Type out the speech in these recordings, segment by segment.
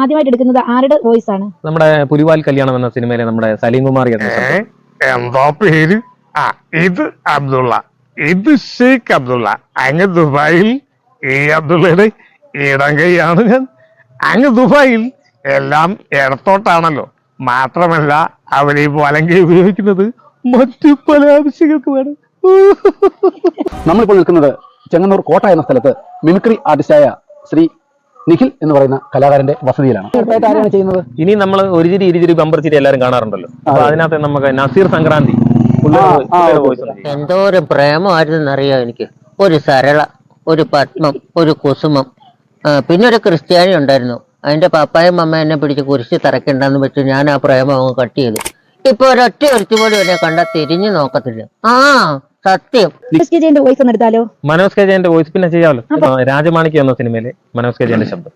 ആദ്യമായിട്ട് എടുക്കുന്നത് ആരുടെ വോയിസ് ആണ്? നമ്മുടെ പുലിവാൽ കല്യാണം എന്ന സിനിമയിലെ നമ്മുടെ സലീം കുമാർ? എന്താ പേര്? ആ ഇത് അബ്ദുള്ള. ഇത് ഷെയ്ഖ് അബ്ദുള്ള. അങ്ങ് ദുബായിൽ ഈ അബ്ദുള്ളയുടെ ഇടം കൈയാണ് ഞാൻ. അങ്ങ് ദുബായിൽ എല്ലാം ഇടത്തോട്ടാണല്ലോ. മാത്രമല്ല അവരെ ഈ വലങ്കി ഉപയോഗിക്കുന്നത് മറ്റു പല ആവശ്യങ്ങൾക്ക് വേണം. നമ്മളിപ്പോൾ നിൽക്കുന്നത് ചെങ്ങന്നൂർ കോട്ട എന്ന സ്ഥലത്ത് മിമിക്രി ആർട്ടിസ്റ്റായ ശ്രീ നിഖിൽ എന്ന് പറയുന്ന കലാകാരന്റെ വസതിയിലാണ്. ആരാണ് ചെയ്യുന്നത്? ഇനി നമ്മൾ ഒരു ചിരി ഇരുചിരി ബമ്പർ ചിരി എല്ലാവരും കാണാറുണ്ടല്ലോ. അപ്പൊ അതിനകത്ത് നമുക്ക് നസീർ സംക്രാന്തി. എന്തോ ഒരു voice- ആ, പുള്ളിയുടെ ഓക്കേ. voice ഒന്ന് ചെയ്യും. എന്തോരം പ്രേമമായിരുന്നു അറിയാം എനിക്ക്? ഒരു സരള ഒരു പത്മം ഒരു കുസുമം. പിന്നെ ഒരു ക്രിസ്ത്യാനി ഉണ്ടായിരുന്നു. അതിന്റെ പപ്പായും അമ്മ എന്നെ പിടിച്ച് കുരിശ് തറക്കണ്ടെന്ന് വെച്ച് ഞാൻ ആ പ്രേമം അങ്ങ് കട്ട് ചെയ്തു. ഇപ്പൊ ഒരൊറ്റ ഒരുത്തി പോലും എന്നെ കണ്ട തിരിഞ്ഞു നോക്കത്തില്ല. ആ സത്യം. എസ് കെ ജെന്റെ വോയിസ് ഒന്ന് എടുത്താലോ? മനോജ് കെ ജയന്റെ വോയിസ് പിന്നെ ചെയ്യാമല്ലോ രാജമാണിക്ക് രാജമാണിക്യം എന്ന സിനിമയിലെ മനോജ് കെ ജയന്റെ ശബ്ദം.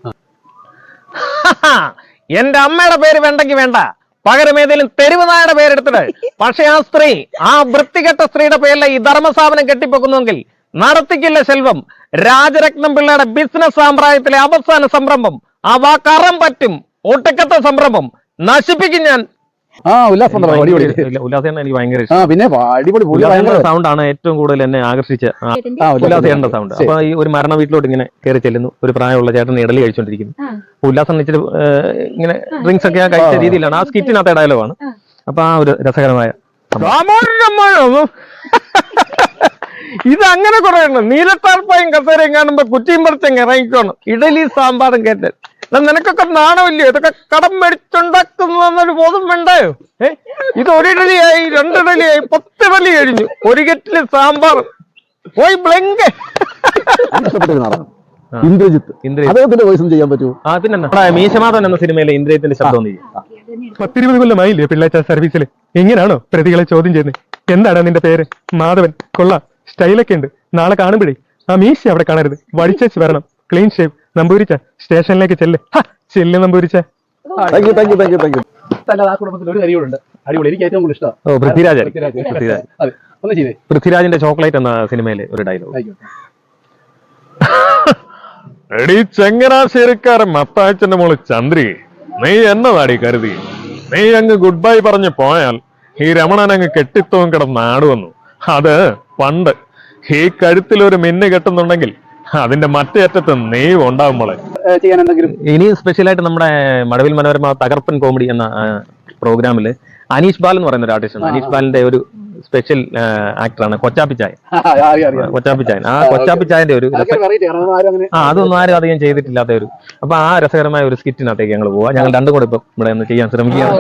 എന്റെ അമ്മയുടെ പേര് വേണ്ടെങ്കിൽ വേണ്ട. പകരം ഏതെങ്കിലും തെരുവുനായുടെ പേരെടുത്തിട്ട് പക്ഷെ ആ സ്ത്രീ ആ വൃത്തികെട്ട സ്ത്രീയുടെ പേരിലെ ഈ ധർമ്മസ്ഥാപനം കെട്ടിപ്പൊക്കുന്നുവെങ്കിൽ നടത്തിക്കില്ല ശെൽവം. രാജരത്നം പിള്ളയുടെ ബിസിനസ് സാമ്പ്രായത്തിലെ അവസാന സംരംഭം. ആ വാക്കറം പറ്റും. ഒട്ടുക്കത്തെ സംരംഭം. നശിപ്പിക്കും ഞാൻ. ആ ഉല്ലാസം അടിപൊളി. എനിക്ക് ഭയങ്കര ആ പിന്നെ അടിപൊളി സൗണ്ട് ആണ് ഏറ്റവും കൂടുതൽ എന്നെ ആകർഷിച്ച ആ, ആ, സൗണ്ട് അപ്പൊ ഈ ഒരു മരണ വീട്ടിലോട്ട് ഇങ്ങനെ കയറി ചെല്ലുന്നു. ഒരു പ്രായമുള്ള ചേട്ടൻ ഇടലി കഴിച്ചോണ്ടിരിക്കുന്നു. ഉല്ലാസം ഇച്ചിരി ഇങ്ങനെ ഡ്രിങ്ക്സ് ഒക്കെ കഴിച്ച രീതിയിലാണ്. ആ സ്കിറ്റിനകത്തെ ഡയലോഗാണ് ആണ്. അപ്പൊ ആ ഒരു രസകരമായ ഇത് അങ്ങനെ കുറയണം നീലത്താർപ്പായും കസേരയും കാണുമ്പോ കുറ്റിയും പറിച്ചങ്ങ് ഇറങ്ങിക്കോണം. ഇഡലി സാമ്പാറും കേട്ട്. എന്നാ നിനക്കൊക്കെ നാണമില്ലയോ ഇതൊക്കെ കടം മേടിച്ചുണ്ടാക്കുന്നൊരു ബോധം വേണ്ടായോ ഏ? ഇത് ഒരു രണ്ടിടലിയായി രണ്ടിഡലിയായി പത്ത് ഇഡലി കഴിഞ്ഞു. ഒരു കെറ്റിൽ സാമ്പാർ. പോയി ബ്ലെങ്ക്. ഇന്ദ്രജിത്ത്. അദ്ദേഹത്തിന്റെ വോയിസും ചെയ്യാൻ പറ്റുമോ? ആ പിന്നെ നമ്മുടെ മീശമാധവൻ എന്ന സിനിമയിലെ ഇന്ദ്രജിത്തിന്റെ ശബ്ദം പത്തിരുപത് കൊല്ലമായില്ലേ പിള്ളേച്ച സർവീസിൽ എങ്ങനെയാണോ പ്രതികളെ ചോദ്യം ചെയ്യുന്നത്? എന്താണ് നിന്റെ പേര്? മാധവൻ കൊള്ള. സ്റ്റൈലൊക്കെ ഉണ്ട്. നാളെ കാണുമ്പോഴേ. ആ മീശ അവിടെ കാണരുത്. വടിച്ചേച്ച് വരണം ക്ലീൻ ഷേവ്. നമ്പൂരിച്ച സ്റ്റേഷനിലേക്ക് ചെല്ല്. ചെല്ല് നമ്പൂരിച്ച. Thank you thank you thank you thank you അല്ലാതെ ആ കുടുംബത്തിൽ ഒരു അടിപൊളി എനിക്ക് ഏറ്റവും കൂടുതൽ ഇഷ്ടമാണ് ഓ പൃഥ്വിരാജ്. അതെ ഒന്ന് ചെയ്തേ. പൃഥ്വിരാജിന്റെ ചോക്ലേറ്റ് എന്ന സിനിമയിലെ ഒരു ഡയലോഗ് എടീ ചങ്ങനാശ്ശേരിക്കാരൻ മത്താച്ചന്റെ മോൾ ചന്ദ്രി നീ എന്നതാടി കരുതി? നീ അങ്ങ് ഗുഡ് ബൈ പറഞ്ഞ് പോയാൽ ഈ രമണൻ അങ്ങ് കെട്ടിത്തവും കിടന്ന് ആടുവന്നു. അത് പണ്ട് ഈ കഴുത്തിൽ ഒരു മിന്ന് കെട്ടുന്നുണ്ടെങ്കിൽ അതിന്റെ മറ്റേ അറ്റത്ത് നെയ്വ് ഉണ്ടാവും മോളെ. ഏ, ചെയ്യാൻ എന്തെങ്കിലും? ഇനി സ്പെഷ്യലായിട്ട് നമ്മുടെ മടവിൽ മനോരമ തകർപ്പൻ കോമഡി എന്ന പ്രോഗ്രാമിൽ അനീഷ് ബാൽ എന്ന് പറയുന്ന ഒരു ആർട്ടിസ്റ്റ് ഉണ്ട്. അനീഷ് ബാലിന്റെ ഒരു സ്പെഷ്യൽ ആക്ടറാണ് കൊച്ചാപ്പിച്ചായ കൊച്ചാപ്പിച്ചായൻ ആ കൊച്ചാപ്പിച്ചായന്റെ ഒരു ആ അതൊന്നും ആരും അധികം ചെയ്തിട്ടില്ലാത്ത ഒരു അപ്പൊ ആ രസകരമായ ഒരു സ്കിറ്റിനകത്തേക്ക് ഞങ്ങൾ പോവാ. ഞങ്ങൾ രണ്ടും കൂടെ ഇപ്പൊ ഇവിടെ ഒന്ന് ചെയ്യാൻ ശ്രമിക്കുകയാണ്.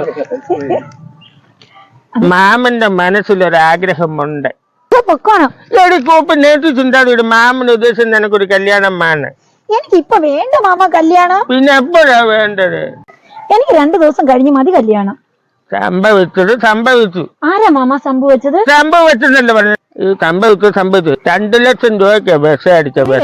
മാമന്റെ മനസ്സിലൊരു ആഗ്രഹമുണ്ട് പൊക്കോണം. ലടിക്കോപ്പ് നേരിട്ട് ചിന്താതിയുടെ മാമന് ഉദ്ദേശം നിനക്കൊരു കല്യാണം വേണം എനിക്ക് ഇപ്പൊ വേണ്ട മാമ കല്യാണം. പിന്നെ എപ്പോഴാ വേണ്ടത്? എനിക്ക് രണ്ടു ദിവസം കഴിഞ്ഞ് മതി കല്യാണം. സംഭവിച്ചത് സംഭവിച്ചു. ആരാ മാമ സംഭവിച്ചത്? സംഭവിച്ചെന്നല്ലേ പറഞ്ഞു സംഭവിച്ചത് സംഭവിച്ചു രണ്ടു ലക്ഷം രൂപയ്ക്ക് വിഷ. അടിച്ച ബസ്